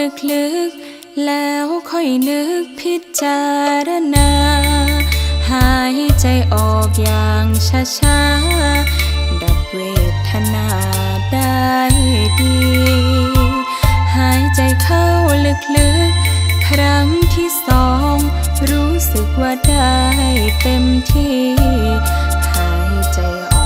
ลึกๆ แล้วค่อยนึกพิจารณา หายใจออกอย่างช้าๆ ดับเวทนาได้ดี หายใจเข้าลึกๆ ครั้งที่สอง รู้สึกว่าได้เต็มที่ หายใจออก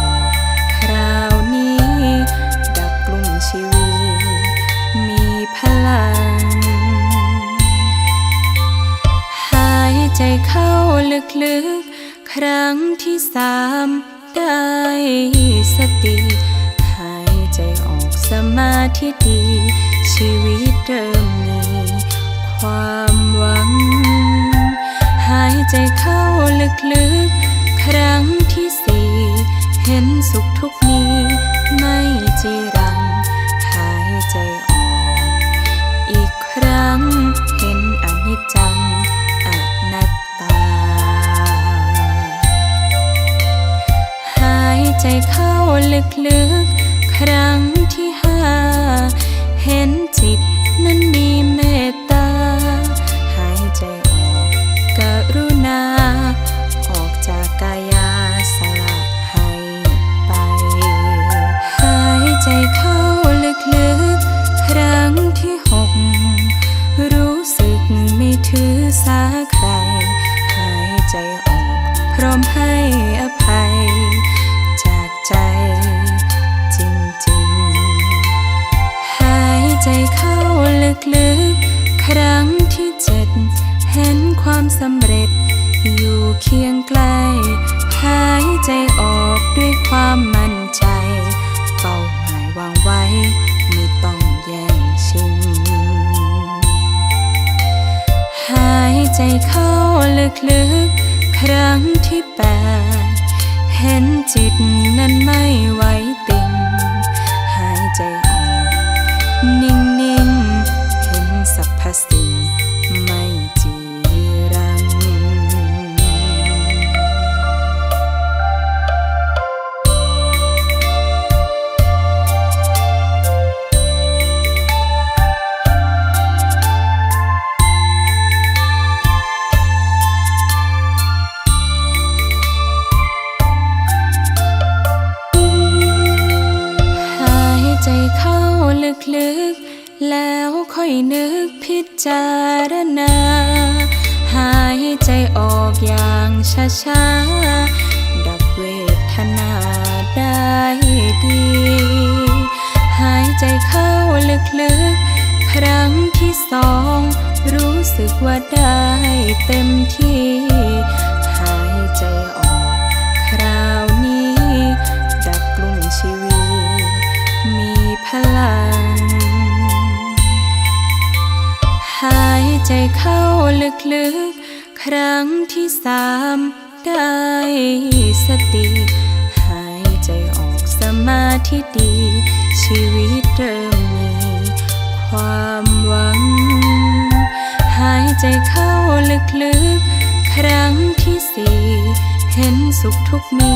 ลึกๆ ครั้งที่สามได้สติ หายใจออกสมาธิดี ชีวิตเริ่มมีความหวัง หายใจเข้าลึกๆ ครั้งที่สี่ เห็นสุขทุกนี้ไม่จีรั ลึกๆ ครั้งที่ห้า เห็นจิตนั้นมีเมตตา หายใจออกกรุณา ออกจากกายาสละให้ไป หายใจเข้าลึกๆ ครั้งที่หก รู้สึกไม่ถือสาใคร หายใจออกพร้อมให้อภัย สำเร็จ อยู่เคียงใกล้หายใจออกด้วยความมั่นใจ เป้าหมายวางไว้ ไม่ต้องแย่งชิง หายใจเข้าลึกๆ ครั้งที่ ลึก แล้วค่อยนึกพิจารณา หายใจออกอย่างช้าๆ ดับเวทนาได้ดี หายใจเข้าลึกๆ ครั้งที่สอง รู้สึกว่าได้เต็มที่ หายใจออก ใจเข้าลึกๆ ครั้งที่สามได้สติ หายใจออกสมาธิดี ชีวิตเริ่มมีความหวัง หายใจเข้าลึกๆ ครั้งที่สี่เห็นสุขทุกมี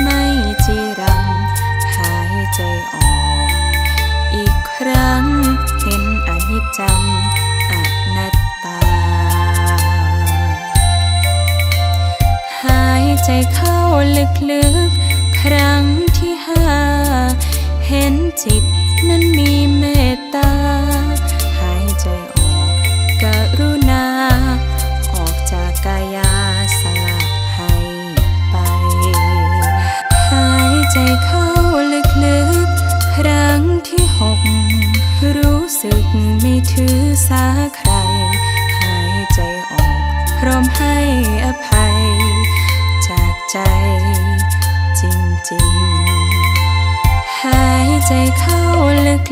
ไม่จีรัง หายใจออก อีกครั้งเห็นอนิจจัง เข้าลึกๆ ครั้งที่ห้า เห็นจิตนั้นมีเมตตา หายใจออกกรุณา ออกจากกายาสละให้ไป หายใจเข้าลึกๆ ครั้งที่หก รู้สึกไม่ถือสาใคร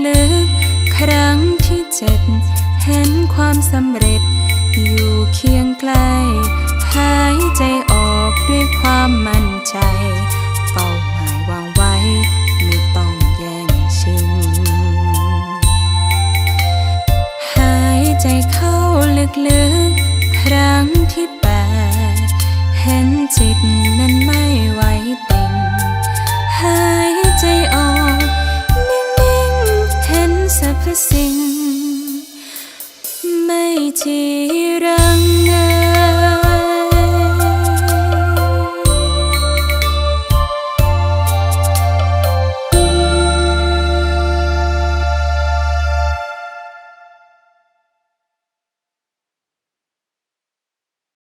ลึก ครั้งที่เจ็ด เห็นความสำเร็จ อยู่เคียงใกล้หายใจออกด้วยความมั่นใจ เป้าหมายวางไว้ ไม่ต้องแย่งชิง หายใจเข้าลึกๆ ครั้งที่แปด เห็นจิตนั้นไม่ไหวติงหายใจออก พสิ่ง ไม่ที่รัง